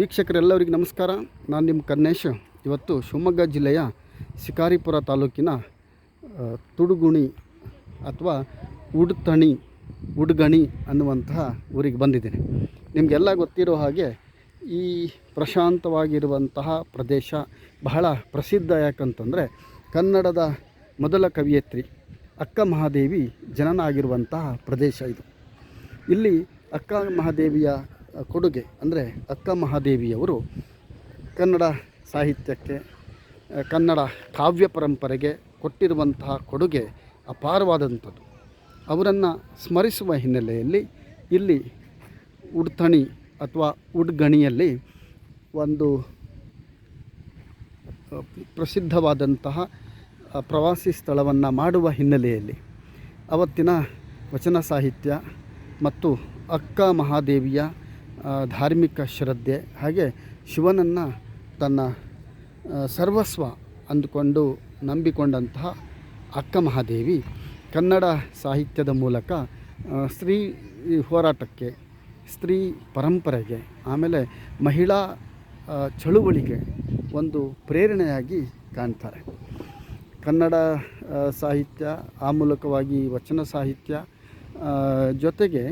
ವೀಕ್ಷಕರೆಲ್ಲರಿಗೂ ನಮಸ್ಕಾರ. ನಾನು ನಿಮ್ಮ ಕನ್ನೇಶ್. ಇವತ್ತು ಶಿವಮೊಗ್ಗ ಜಿಲ್ಲೆಯ ಶಿಕಾರಿಪುರ ತಾಲೂಕಿನ ತುಡುಗುಣಿ ಅಥವಾ ಉಡ್ತಣಿ, ಉಡ್ಗಣಿ ಅನ್ನುವಂತಹ ಊರಿಗೆ ಬಂದಿದ್ದೀನಿ. ನಿಮಗೆಲ್ಲ ಗೊತ್ತಿರೋ ಹಾಗೆ ಈ ಪ್ರಶಾಂತವಾಗಿರುವಂತಹ ಪ್ರದೇಶ ಬಹಳ ಪ್ರಸಿದ್ಧ. ಯಾಕಂತಂದರೆ ಕನ್ನಡದ ಮೊದಲ ಕವಿಯತ್ರಿ ಅಕ್ಕ ಮಹಾದೇವಿ ಜನನ ಆಗಿರುವಂತಹ ಪ್ರದೇಶ ಇದು. ಇಲ್ಲಿ ಅಕ್ಕ ಮಹಾದೇವಿಯ ಕೊಡುಗೆ, ಅಂದರೆ ಅಕ್ಕ ಮಹಾದೇವಿಯವರು ಕನ್ನಡ ಸಾಹಿತ್ಯಕ್ಕೆ ಕನ್ನಡ ಕಾವ್ಯ ಪರಂಪರೆಗೆ ಕೊಟ್ಟಿರುವಂತಹ ಕೊಡುಗೆ ಅಪಾರವಾದಂಥದ್ದು. ಅವರನ್ನು ಸ್ಮರಿಸುವ ಹಿನ್ನೆಲೆಯಲ್ಲಿ ಇಲ್ಲಿ ಉಡ್ತಣಿ ಅಥವಾ ಉಡ್ಗಣಿಯಲ್ಲಿ ಒಂದು ಪ್ರಸಿದ್ಧವಾದಂತಹ ಪ್ರವಾಸಿ ಸ್ಥಳವನ್ನು ಮಾಡುವ ಹಿನ್ನೆಲೆಯಲ್ಲಿ ಅವತ್ತಿನ ವಚನ ಸಾಹಿತ್ಯ ಮತ್ತು ಅಕ್ಕ ಮಹಾದೇವಿಯ ಧಾರ್ಮಿಕ ಶ್ರದ್ಧೆ ಹಾಗೆ ಶಿವನನ್ನು ತನ್ನ ಸರ್ವಸ್ವ ಅಂದುಕೊಂಡು ನಂಬಿಕೊಂಡಂತಹ ಅಕ್ಕ ಮಹಾದೇವಿ ಕನ್ನಡ ಸಾಹಿತ್ಯದ ಮೂಲಕ ಸ್ತ್ರೀ ಹೋರಾಟಕ್ಕೆ, ಸ್ತ್ರೀ ಪರಂಪರೆಗೆ, ಆಮೇಲೆ ಮಹಿಳಾ ಚಳುವಳಿಗೆ ಒಂದು ಪ್ರೇರಣೆಯಾಗಿ ಕಾಣ್ತಾರೆ. ಕನ್ನಡ ಸಾಹಿತ್ಯ, ಆ ಮೂಲಕವಾಗಿ ವಚನ ಸಾಹಿತ್ಯ ಜೊತೆಗೆ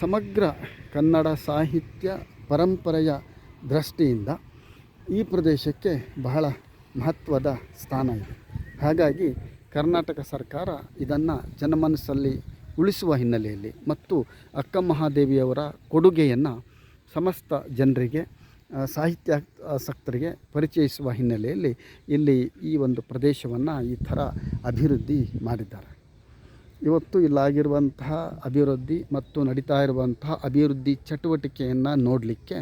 ಸಮಗ್ರ ಕನ್ನಡ ಸಾಹಿತ್ಯ ಪರಂಪರೆಯ ದೃಷ್ಟಿಯಿಂದ ಈ ಪ್ರದೇಶಕ್ಕೆ ಬಹಳ ಮಹತ್ವದ ಸ್ಥಾನ ಇದೆ. ಹಾಗಾಗಿ ಕರ್ನಾಟಕ ಸರ್ಕಾರ ಇದನ್ನು ಜನಮನಸ್ಸಲ್ಲಿ ಉಳಿಸುವ ಹಿನ್ನೆಲೆಯಲ್ಲಿ ಮತ್ತು ಅಕ್ಕ ಮಹಾದೇವಿಯವರ ಕೊಡುಗೆಯನ್ನು ಸಮಸ್ತ ಜನರಿಗೆ ಸಾಹಿತ್ಯ ಆಸಕ್ತರಿಗೆ ಪರಿಚಯಿಸುವ ಹಿನ್ನೆಲೆಯಲ್ಲಿ ಇಲ್ಲಿ ಈ ಒಂದು ಪ್ರದೇಶವನ್ನು ಈ ಥರ ಅಭಿವೃದ್ಧಿ ಮಾಡಿದ್ದಾರೆ. ಇವತ್ತು ಇಲ್ಲಾಗಿರುವಂತಹ ಅಭಿವೃದ್ಧಿ ಮತ್ತು ನಡೀತಾ ಇರುವಂತಹ ಅಭಿವೃದ್ಧಿ ಚಟುವಟಿಕೆಯನ್ನು ನೋಡಲಿಕ್ಕೆ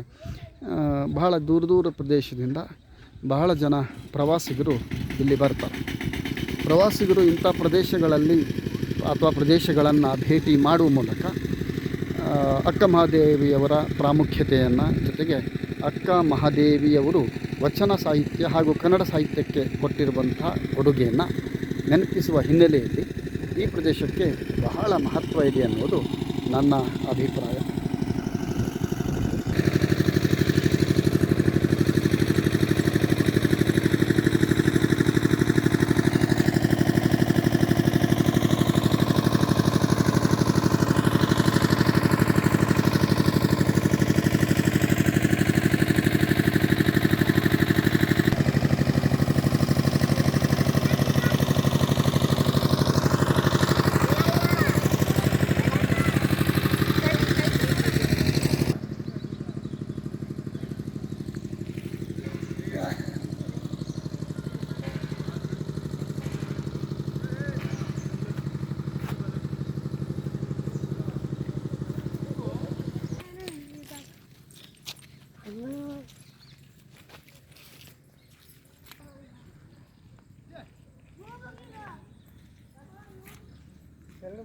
ಬಹಳ ದೂರ ದೂರ ಪ್ರದೇಶದಿಂದ ಬಹಳ ಜನ ಪ್ರವಾಸಿಗರು ಇಲ್ಲಿ ಬರ್ತಾರೆ. ಪ್ರವಾಸಿಗರು ಇಂಥ ಪ್ರದೇಶಗಳಲ್ಲಿ ಅಥವಾ ಪ್ರದೇಶಗಳನ್ನು ಭೇಟಿ ಮಾಡುವ ಮೂಲಕ ಅಕ್ಕ ಮಹಾದೇವಿಯವರ ಪ್ರಾಮುಖ್ಯತೆಯನ್ನು ಜೊತೆಗೆ ಅಕ್ಕ ಮಹಾದೇವಿಯವರು ವಚನ ಸಾಹಿತ್ಯ ಹಾಗೂ ಕನ್ನಡ ಸಾಹಿತ್ಯಕ್ಕೆ ಕೊಟ್ಟಿರುವಂಥ ಕೊಡುಗೆಯನ್ನು ನೆನಪಿಸುವ ಹಿನ್ನೆಲೆಯಲ್ಲಿ ಈ ಪ್ರದೇಶಕ್ಕೆ ಬಹಳ ಮಹತ್ವ ಇದೆ ಅನ್ನೋದು ನನ್ನ ಅಭಿಪ್ರಾಯ.